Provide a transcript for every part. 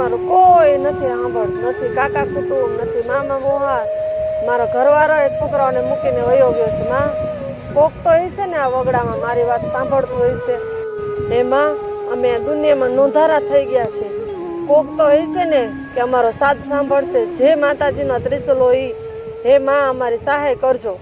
મારું કોઈ નથી સાંભળ નથી. કાકા કુટુંબ નથી, મામા મોહાર મારો ઘરવાળો એ છોકરાઓને મૂકીને વયો ગયો છે, માં. કોક તો હશે ને આ વગડામાં મારી વાત સાંભળતું હશે હે, માં, અમે દુનિયામાં નોંધારા થઈ ગયા છે. કોક તો હશે ને કે અમારો સાથ સાંભળશે. જે માતાજીનો ત્રિશુલ હોય. હે, માં, અમારી સહાય કરજો.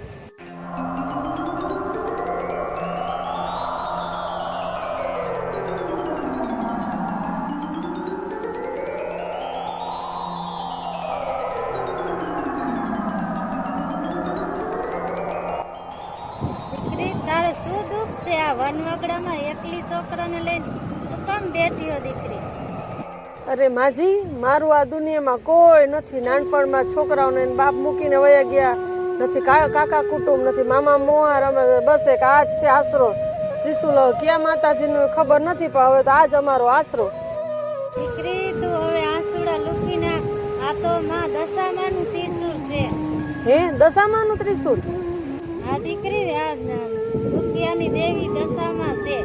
દીકરી શું દુઃખ છે? આ વનવગડામાં એકલી છોકરાને લઈને તું કેમ બેઠી દીકરી. અરે માજી મારું આ દુનિયામાં કોઈ નથી. નાનપણમાં છોકરાઓને બાપ મૂકીને વયા ગયા. નથી કાકા કુટુંબ નથી મામા મોહાર અમે બસ એક આ છે આશરો. ત્રિશુલ ક્યાં માતાજીનું ખબર નથી પણ હવે તો આજ અમારો આશરો. દીકરી તું હવે આસુડા લૂકી નાખ. આ તો માં દશામાનું તીર્થુર છે. હે દશામાનું ત્રિશુલ? આ દીકરી આ ન- દેવી દશામાં છે.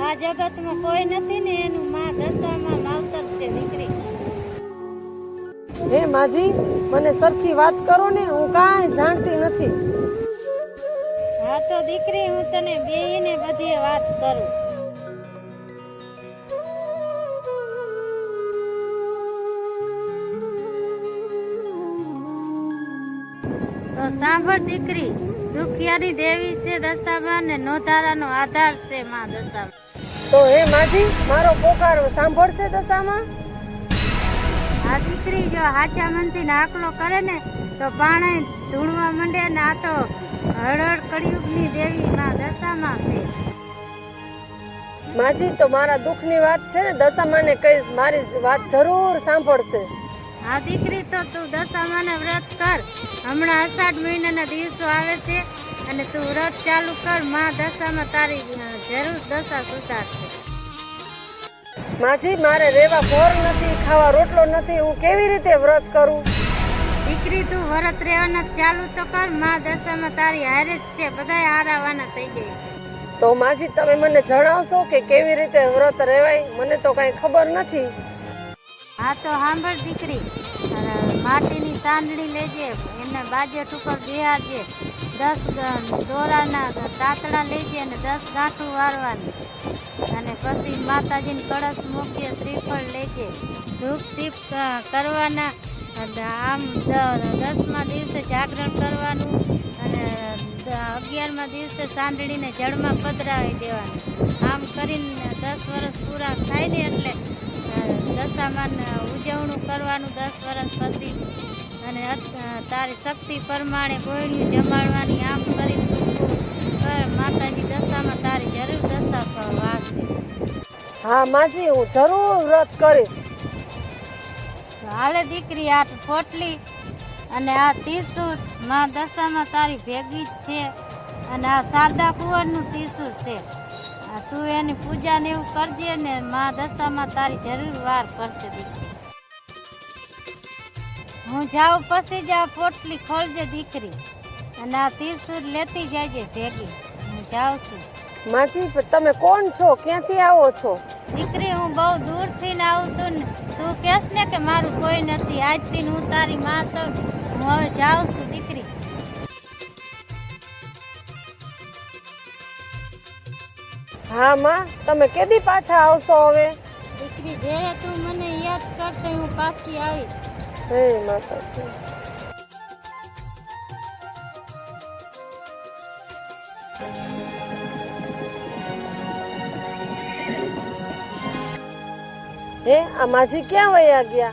આ જગતમાં કોઈ નથી ને એનું માં દશામાં માવતર છે દીકરી. હે માજી મને સરખી વાત કરો ને હું કાંઈ જાણતી નથી. હા તો દીકરી હું તને બેહીને બધી વાત કરું. તો સાંભળ દીકરી દુખિયાની દેવી છે દશામાં ને નોધારાનો આધાર છે માં દશામાં. તો હે માજી મારો પોકારો સાંભળશે દશામાં? આ દીકરી જો હાચા મનથી આકલો કરે ને તો પાણે ધૂણવા માંડે ને આ તો હળહળ કળિયુગની દેવી માં દશામાં છે. માજી તો મારા દુઃખની વાત છે ને દશામાને કહીશ મારી વાત જરૂર સાંભળશે. આ દીકરી તો તું દશામાને વ્રત કર. હમણાં અષાઢ મહિનાના દિવસો આવે છે અને તું વ્રત ચાલુ કરમાં દશામાં તારી જરૂર દશા સુધારશે માજી મારે રેવા ઘોર નથી ખાવા રોટલો નથી હું કેવી રીતે વ્રત કરું? દીકરી તું વ્રત રહેવાના ચાલુ તો કરમાં દશામાં તારી હારે જ છે બધાય હારાવાના થઈ જાય છે. તો માજી તમે મને જણાવશો કે કેવી રીતે વ્રત રહેવાય? મને તો કઈ ખબર નથી. હા તો સાંભળ દીકરી માટીની તાંદડી લેજે એને બાજેટ ઉપર બિહારજે. દસ દોરાના તાતડા લેજે અને દસ ગાંઠું વારવાની અને પછી માતાજીને કળશ મૂકીએ શ્રીફળ લેજે. ધૂપ દીપ કરવાના. આમ દસમા દિવસે જાગરણ કરવાનું અને અગિયારમાં દિવસે સાંદડીને જળમાં પધરાવી દેવાનું. આમ કરીને દસ વર્ષ પૂરા થાય ને એટલે દશામાન ઉજવણું કરવાનું દસ વર્ષ પછી. અને તારી શક્તિ પ્રમાણે ગોળીઓ જમાડવાની આમ કરી માતાજી દશામાં તારી જરૂર દશા વાળશે હા માજી હું જરૂર વ્રત કરીશ. હાલે દીકરી આ પોટલી અને આ તીસુરમાં દશામાં તારી ભેગી જ છે અને આ શારદા કુંવરનું તીસુર છે. આ તું એની પૂજા ને એવું કરજે ને માં દશામાં તારી જરૂર વાર કરશે દીકરી. હું જાઉં પછી જ આ પોટલી ખોલજે દીકરી. અને આ તીસુર લેતી જાયજે ભેગી. હું જાઉં છું. માસી તમે કોણ છો? ક્યાંથી આવો છો? દીકરી હું બહુ દૂરથી ને આવું છું ને. તું કહેશ ને કે મારું કોઈ નથી. આજથી હું તારી માં છું હું હવે જાઉં છું દીકરી. હા માં તમે કેદી પાછા આવશો હવે? દીકરી જે તું મને યાદ કરશે હું પાછી આવીશ. હે માતાજી હે, આ માજી ક્યાં વયા ગયા?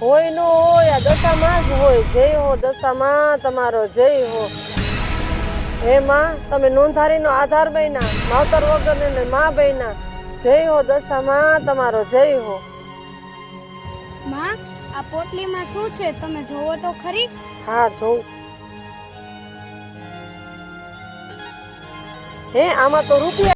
હોય નો હોય, આ દશામાં જ હોય. જય હો દશામાં, તમારો જય હો. હે માં, તમે નોંધારીનો આધાર બન્યા, માવતર વગર ને માં બન્યા. જય હો દશામાં, તમારો જય હો. આ પોટલીમાં શું છે? તમે જોવો તો ખરી. હા જોઉં. હે આમાં તો રૂપિયા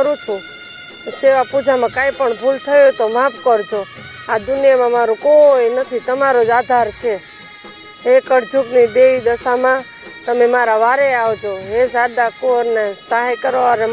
કરું છું. સેવા પૂજામાં કાંઈ પણ ભૂલ થયો તો માફ કરજો. આ દુનિયામાં મારું કોઈ નથી, તમારો જ આધાર છે. હે કળજુગની દેવી દશામાં તમે મારા વારે આવજો. હે સાદા કોરને સહાય કરો અને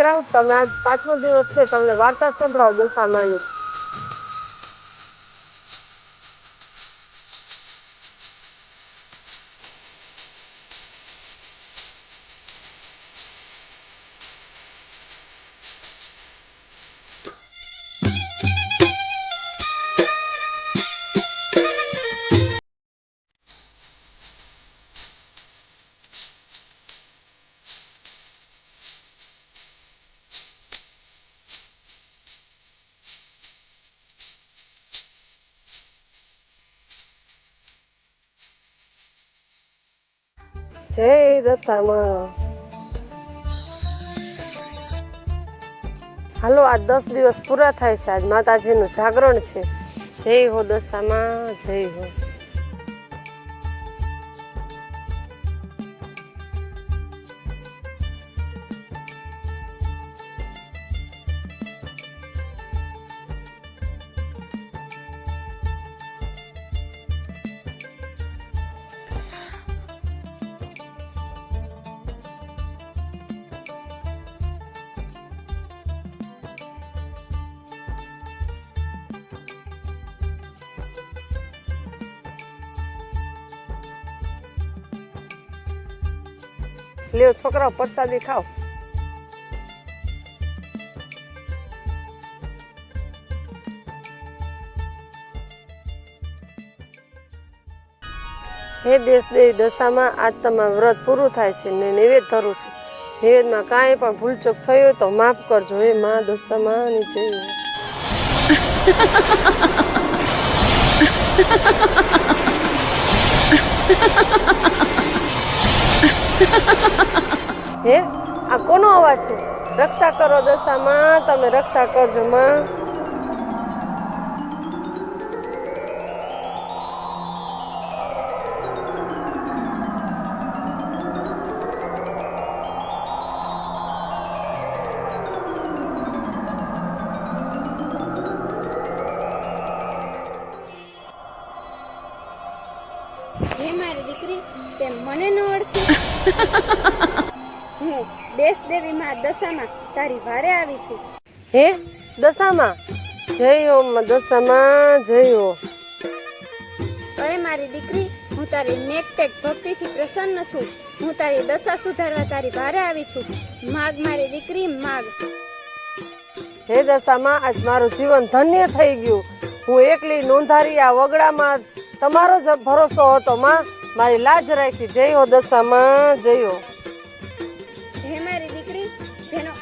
મા- તમે પાંચમો દિવસ છે તમને વાર્તા સંભળાવો દશામાં જય હાલો આજ દસ દિવસ પૂરા થાય છે. આજ માતાજીનું જાગરણ છે. જય હો દસ્તામાં જય હો. લ્યો, છોકરાઓ, પ્રસાદી ખાઓ. હે દેશ, દેવી દશામાં આજ તમારું વ્રત પૂરું થાય છે ને નિવેદ ધરું છું. નિવેદમાં કાંઈ પણ ભૂલચૂક થયો તો માફ કરજો. હે માં દશામાં નીચે હે? આ કોનો અવાજ છે? રક્ષા કરો દશામાં તમે રક્ષા કરજો માં. માં દશામાં તારી વારે આવી છું. હે? દશામાં? જય ઓમ દશામાં જય હો અરે મારી દીકરી હું તારી નેકટેક ભક્તિથી પ્રસન્ન છું. હું તારી દશા સુધારવા તારી વારે આવી છું. માગ મારી દીકરી માગ. હે દશામાં આજ મારું જીવન ધન્ય થઈ ગયું. હું એકલી નોંધારી આ વગડામાં તમારો જ ભરોસો હતો માં. મારી લાજ રાખી. જય હો દશામાં જય હે.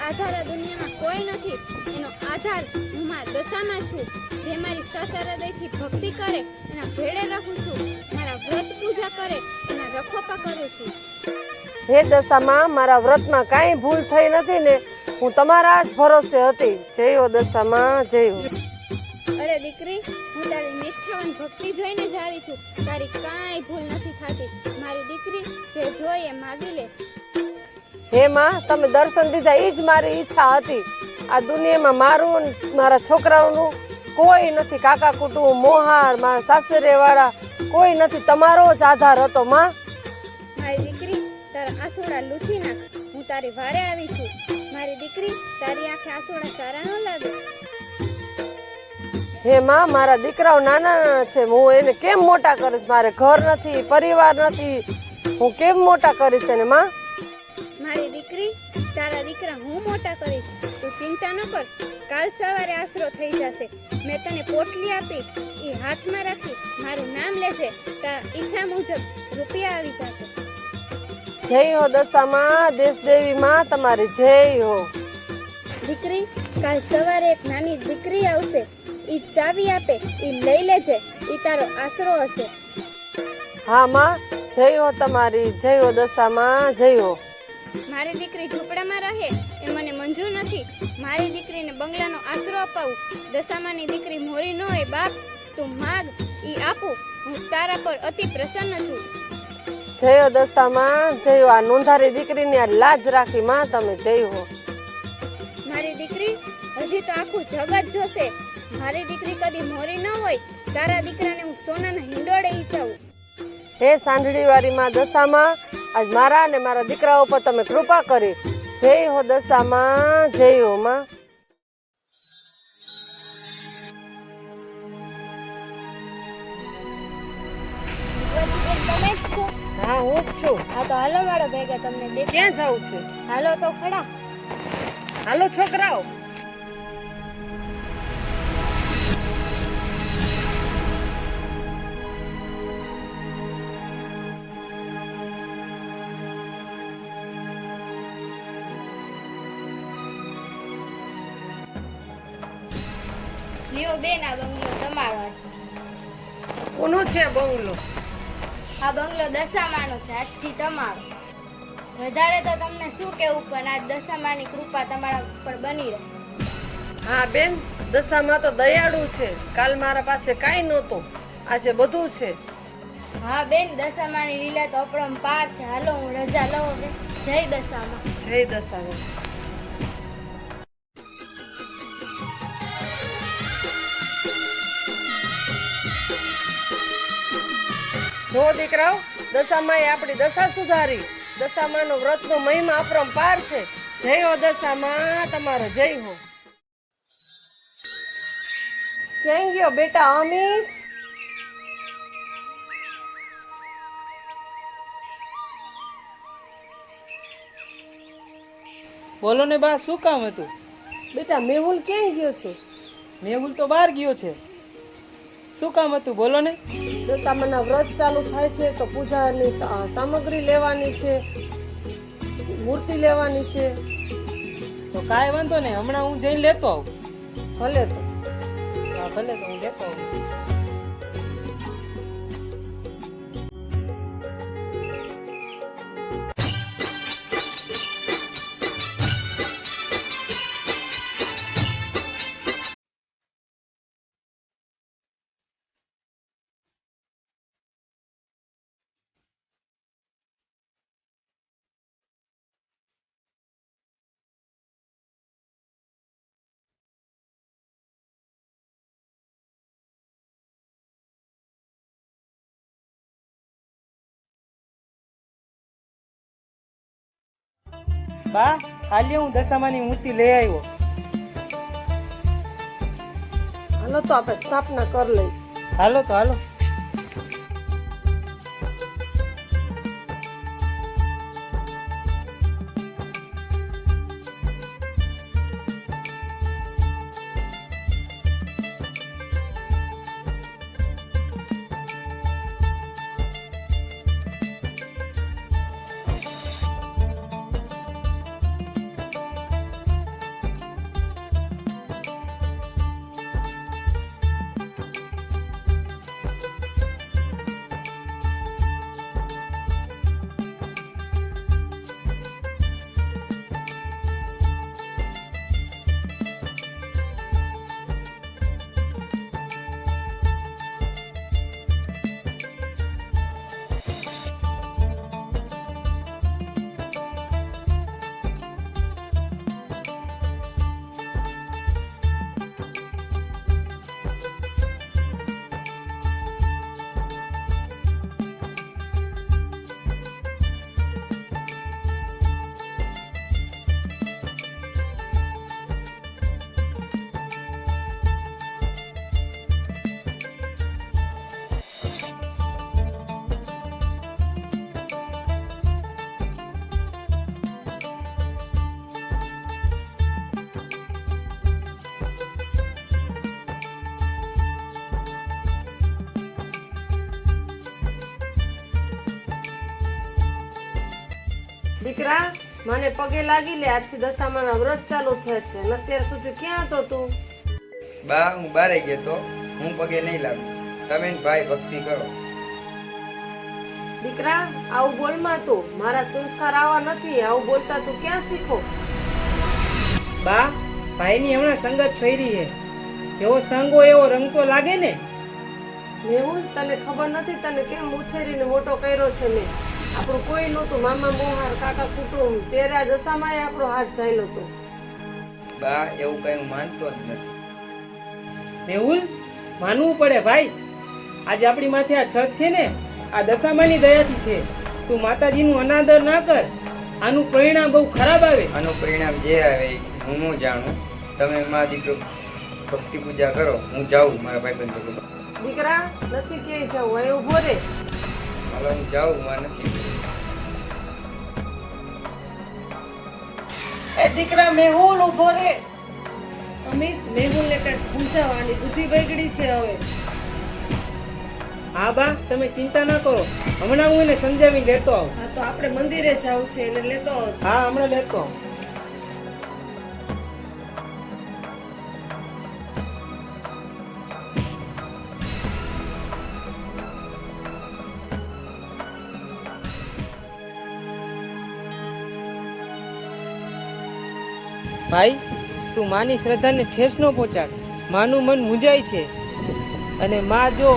આધાર આ દુનિયામાં કોઈ નથી. એનો આધાર હું મારા દશામાં છું. જે મારી સાચા ભક્તિ કરે એના ભેળે રહું છું. મારા વ્રત પૂજા કરે એના રખોપા કરું છું. હે દશામાં મારા વ્રતમાં કાંઈ ભૂલ થઈ નથી ને હું તમારા જ ભરોસે હતી. જય હો દશામાં જય હો. અરે દીકરી હું તારી નિષ્ઠાવાન ભક્તિ જોઈને જ આવી છું. તારી કાંઈ ભૂલ નથી થતી. મારી દીકરી જે જોઈએ માગી લે. હે માં તમે દર્શન દીધા એ જ મારી ઈચ્છા હતી. આ દુનિયામાં મારું મારા છોકરાઓનું કોઈ નથી. કાકા કુટુંબ મોહાર મારા સાસરે વાળા કોઈ નથી. તમારો જ આધાર હતો માં. મારી દીકરી તારા આસોડા લૂછી નાખ. હું તારી વારે આવી છું. મારી દીકરી તારી આંખે આસોડા સારા ન લાગે. હે માં મારા દીકરાઓ નાના છે. હું એને કેમ મોટા કરીશ? મારે ઘર નથી પરિવાર નથી. હું કેમ મોટા કરીશ એને માં? મારી દીકરી તારા દીકરા હું મોટા કરીશ તું ચિંતા ન કર કાલ સવારે આશરો થઈ જશે. મેં તને પોટલી આપી એ હાથમાં રાખી મારું નામ લેજે તારા ઈચ્છા મુજબ રૂપિયા આવી જશે. જય હો દશામાં દેશ દેવી માં તમારી જય હો. દીકરી કાલ સવારે એક નાની દીકરી આવશે ઈ ચાવી આપે ઈ લઈ લેજે ઈ તારો આશરો હશે. હા માં જય હો તમારી જય હો દશામાં જય હો. મારી દીકરી ઝૂંપડામાં રહે એ મને મંજૂર નથી. મારી દીકરીને બંગલાનો આશરો અપાવું. દશામાની દીકરી મોરી ન હોય બાપ તું માગ ઈ આપું. હું તારા પર અતિ પ્રસન્ન છું. જયો દશામાં જયો આ નોંધારી દીકરીની આ લાજ રાખી માં તમે જય હો. મારી દીકરી હજી તો આખું જગત જોશે. મારી દીકરી કદી મોરી ન હોય. તારા દીકરાને હું સોનાના હિંડોળે ઈચાવું હે સાંઢળી વાળી માં દશામાં આજ મારા અને મારા દીકરા ઉપર તમે કૃપા કરી. જય હો દશામાં જય હો માં. હા હું જ છું. હા તો હાલો મારો ભેગા તમને ક્યાં જાઉં છું? હાલો તો ખડા હાલો છોકરાઓ. આ બંગલો તમારો કોનો છે બંગલો? આ બંગલો દશામાનો છે આજથી તમારો. વધારે તો તમને શું કેવું પણ આ દશામાની કૃપા તમારા ઉપર બની રહે. હા બેન દશામાં તો દયાળુ છે. કાલ મારા પાસે કાંઈ નહોતું. આજે બધું છે. હા બેન દશામાની લીલા તો અપરંપાર છે. હાલો હું રજા લઉં જય દશામાં. જય દશામાં. જો દીકરાઓ દશામાં આપણી દશા સુધારી. દશામાં વ્રત નો મહિમા અપરંપાર છે. જય હો દશામાં તમારો જય હો. ક્યાં ગયો બેટા અમિત? બોલો ને બા શું કામ હતું? બેટા મેહુલ ક્યાં ગયો છે? મેહુલ તો બહાર ગયો છે. શું કામ હતું? બોલો ને. દશામાના વ્રત ચાલુ થાય છે તો પૂજાની સામગ્રી લેવાની છે મૂર્તિ લેવાની છે. તો કાંઈ વાંધો નહીં હમણાં હું જઈને લેતો આવું. ભલે તો. ભલે તો હું લેતો આવું. બા હાલ્યો હું દશામાની મૂર્તિ લઈ આવ્યો. હાલો તો આપણે સ્થાપના કરી લઈ હાલો તો હાલો. દીકરા મને પગે લાગી લે. આજથી દશામાના વ્રત ચાલુ થયા છે. અને અત્યાર સુધી ક્યાં હતો તું? બા હું બારે ગયો તો હું પગે નહીં લાગુ. તમે ભાઈ ભક્તિ કરો. દીકરા આવું બોલમાં તું. મારા સંસ્કાર આવા નથી. આવું બોલતા તું ક્યાં શીખો? બા ભાઈની હમણાં સંગત થઈ રહી છે. જેવો સંગ હોય એવો રંગ લાગે ને? મેહુલ તને ખબર નથી તને કેમ ઉછેરીને મોટો કર્યો છે મેં. આપણું કોઈ નહોતું મામા મોહાર કાકા કુટુંબ તેરા દશામાં આપણો હાથ ચાલ્યો હતો. બા એવું કઈ હું માનતો જ નથી. મેહુલ માનવું પડે ભાઈ. આજે આપણી માથે આ છત છે ને આ દશામાની દયાથી છે. તું માતાજીનું અનાદર ના કર આનું પરિણામ બહુ ખરાબ આવે. આનું પરિણામ જે આવે હું હું ન જાણું. તમે મા દીકરો ભક્તિ પૂજા કરો હું જાઉં મારા ભાઈ બંધ દીકરા નથી કે જાઉં એવું ઊભો રે. હાલો હું જાઉં માં નથી એ દીકરા મેહુલ ઊભો રે. અમિત મેહુલ ને કંઈક સમજાવવાની બુદ્ધિ બગડી છે હવે. હા બા તમે ચિંતા ના કરો. હમણાં હું એને સમજાવી લેતો આવું. હા તો આપણે મંદિરે જાવ છે એને લેતો આવું હા હમણાં લેતો આવું. ભાઈ તું માની શ્રદ્ધાને ઠેસ ન પહોંચાડ. માનું મન મૂંઝાય છે. અને માં જો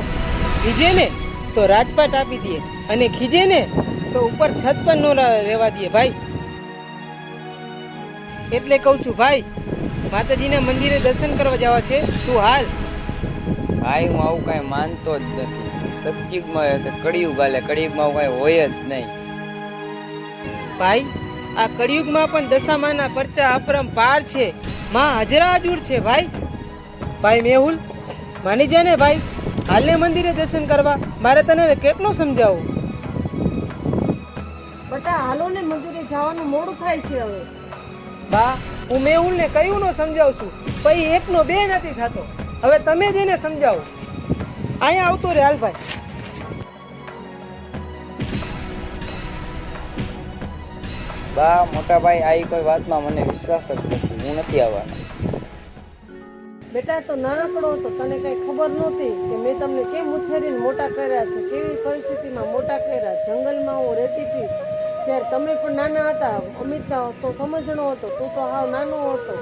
ખીજે ને તો રાજપાટ આપી દે. અને ખીજે ને તો ઉપર છત પણ ન રહેવા દે ભાઈ. એટલે કહું છું ભાઈ માતાજીના મંદિરે દર્શન કરવા જવા છે. તું હાલ. ભાઈ હું આવું કઈ માનતો જ નથી. સતયુગમાં કળિયુગ હાલે. કળિયુગમાં આવું કઈ હોય જ નહીં. ભાઈ આ કળિયુગમાં પણ દશામાના પરચા અપરમ પાર છે. માં હજરા હજુર છે ભાઈ. ભાઈ મેહુલ માની જા ને ભાઈ. હાલને મંદિરે દર્શન કરવા. મારે તને કેટલો સમજાવું? બટા હાલો ને મંદિરે જવાનું મોડું થાય છે હવે. બા હું મેહુલ ને કયું નો સમજાવું છું. પછી એકનો બે નથી થતો. હવે તમે જ એને સમજાવો. અહીંયા આવતો રે હાલ ભાઈ. બા, મોટા ભાઈ આવી કોઈ વાતમાં મને વિશ્વાસ જ નથી, હું નથી આવવાનો. બેટા, તો નાનકડો હતો, તને કઈ ખબર નહોતી કે મેં તમને કેમ ઉછેરીને મોટા કર્યા છે, કેવી પરિસ્થિતિમાં મોટા કર્યા? જંગલમાં હું રહેતી હતી, ત્યારે તમે પણ નાના હતા, અમિત તો સમજણો હતો, તું તો હાવ નાનો હતો.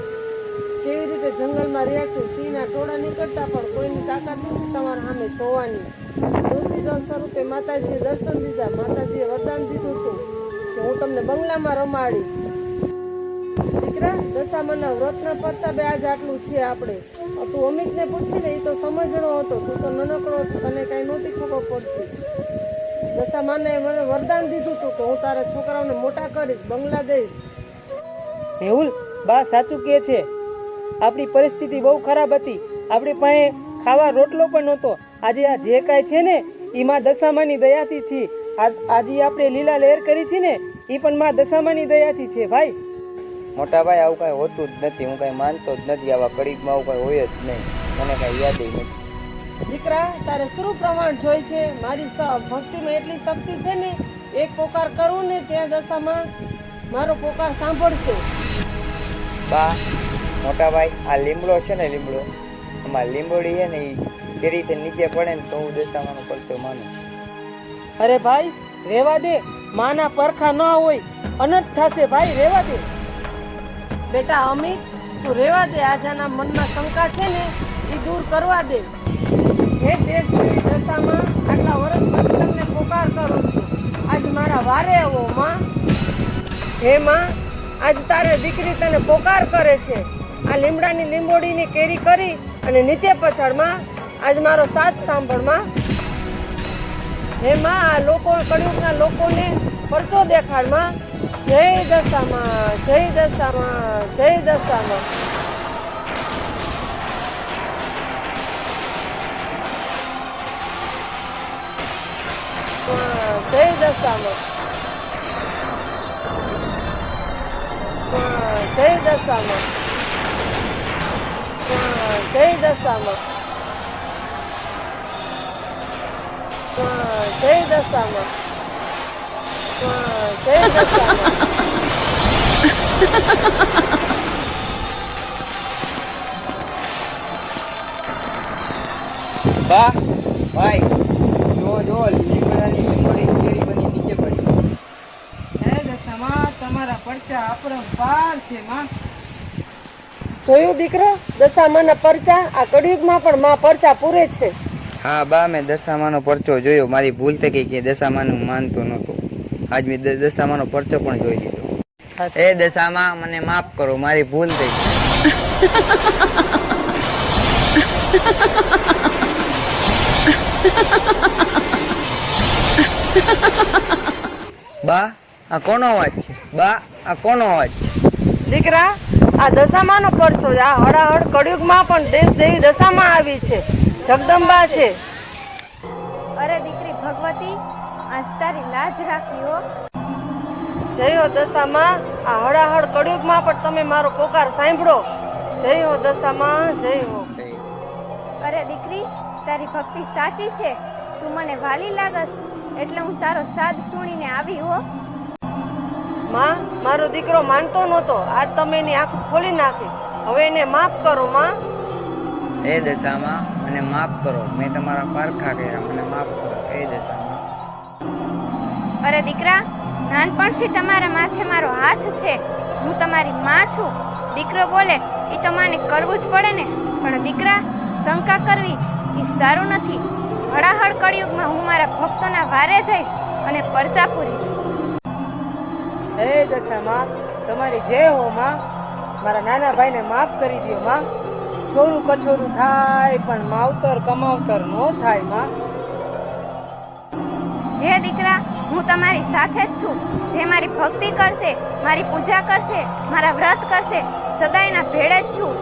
કેવી રીતે જંગલમાં રહ્યા છું, સિંહના ટોળા નીકળતા પણ કોઈની તાકાત નથી તમારા સામે જોવાની. તુલસીદાસ સ્વરૂપે માતાજીએ દર્શન દીધા, માતાજીએ વરદાન દીધું હતું. કે હું તમને બંગલામાં રમાડીશ. દીકરા, દશામાના વ્રતના પરતાબે આજ આટલું છે આપણે. તું અમિતને પૂછી લે એ તો સમજણો હતો. તું તો નનકડો હતો તને કઈ નહોતી ખબર પડતી. દશામાને મને વરદાન દીધું હતું કે હું તારા છોકરાઓને મોટા કરીશ, બંગલા દઈશ. મેહુલ બા સાચું કે છે. આપણી પરિસ્થિતિ બહુ ખરાબ હતી. આપણી પાસે ખાવા રોટલો પણ નહોતો. આજે આ જે કાંઈ છે ને એમાં દશામાની દયાથી છે આ- આજે આપણે લીલા લહેર કરી છે ને એ પણ માં દશામાની દયાથી છે ભાઈ. મોટા ભાઈ આવું કઈ હોતું જ નથી. હું કઈ માનતો જ નથી. આવા કડીકમાં આવું કઈ હોય જ નહીં. મને કઈ યાદ નથી. દીકરા તારે શું પ્રમાણ જોઈ છે? મારી સ- ભક્તિમાં એટલી શક્તિ છે ને એક પોકાર કરું ને ત્યાં દશામાં મારો પોકાર સાંભળશે. બા મોટા ભાઈ આ લીમડો છે ને લીમડો આમાં લીંબોડી છે ને એ જે રીતે નીચે પડે ને તો હું દશામાં પડતો માનું. અરે ભાઈ રેવા દે. માના પરખા ન હોય, અનંત થશે ભાઈ રેવા દે. બેટા અમિત તું રેવા દે, આજાના મનમાં શંકા છે ને એ દૂર કરવા દે. હે દેશની દશામાં આટલા વર્ષ પછી તમને પોકાર કરું આજ મારા વારે આવો, માં. હે, માં, આજ તારે દીકરી તને પોકાર કરે છે. આ લીમડાની લીંબોડીની કેરી કરી અને નીચે પછાડમાં આજ મારો સાથ સાંભળમાં હે માં આ લોકો કળિયુગના લોકોને પરચો દેખાડમાં. જય દશામાં જય દશામાં જય દશામાં. જય દશામાં. જય દશામાં. જય દશામાં. પણ કઈ દશામાં પણ કઈ બા ભાઈ જો જો લીમડાની લીમડી કેરી બની નીચે પડી. હે દશામાં તમારા પરચા અપરંપાર છે માં. જોયું દીકરા? દશામાના પરચા આ કળિયુગમાં પણ માં પરચા પૂરે છે. હા બા મેં દશામાનો પરચો જોયો. મારી ભૂલ થઈ ગઈ કે દશામાનું માનતો નહોતો. આજ મેં દશામાનો પરચો પણ જોઈ લીધો. એ દશામાં મને માફ કરો મારી ભૂલ થઈ બા આ કોનો અવાજ છે? બા આ કોનો અવાજ છે? દીકરા આ દશામાનો પરચો. આ હળાહળ કળિયુગમાં પણ દેશ દેવી દશામાં આવી છે. જગદંબા છે. અરે દીકરી ભગવતી આજ તારી લાજ રાખી હો. જય હો દશામાં આ હળાહળ કળિયુગમાં પણ તમે મારો પોકાર સાંભળો. જય હો દશામાં જય હો. અરે દીકરી તારી ભક્તિ સાચી છે. તું મને વાલી લાગસ એટલે હું તારો સાદ સુણીને આવી હો. માં મારો દીકરો માનતો નહોતો. આજ તમે એની આંખ ખોલી નાખી. હવે એને માફ કરો માં. એ દશામાં મને માફ કરો. મેં તમારા પારખા કર્યા. મને માફ કરો. એ દશામાં અરે દીકરા નાનપણથી તમારા માથે મારો હાથ છે. હું તમારી માં છું. દીકરો બોલે એ તો માને કરવું જ પડે ને. પણ દીકરા શંકા કરવી એ સારું નથી. હળાહળ કળિયુગમાં હું મારા ભક્તોના વારે જઈશ અને પરચા પૂરીશ. હે દશામાં તમારી જે હો માં મારા નાના ભાઈને માફ કરી દો માં. થોડું કછોરું થાય પણ માવતર કમાવતર નો થાયમાં. હે દીકરા હું તમારી સાથે જ છું. જે મારી ભક્તિ કરશે મારી પૂજા કરશે મારા વ્રત કરશે સદાયના ભેળે જ છું.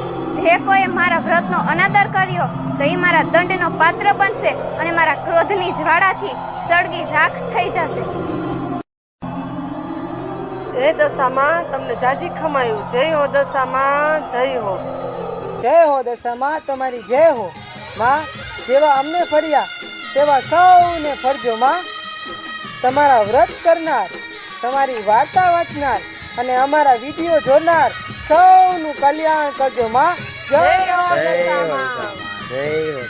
જે કોઈએ મારા વ્રતનો અનાદર કર્યો તો એ મારા દંડનો પાત્ર બનશે અને મારા ક્રોધની જ્વાળાથી સળગી રાખ થઈ જશે. એ દશામાં તમને જાજી ખમાયું. જય હો દશામાં જય હો. જય હો દશામાં તમારી જય હો માં. જેવા અમને ફર્યા તેવા સૌને ફરજો માં. તમારા વ્રત કરનાર તમારી વાર્તા વાંચનાર અને અમારા વીડિયો જોનાર સૌનું કલ્યાણ કરજો માં. જય હો દશા દશામાં જય હો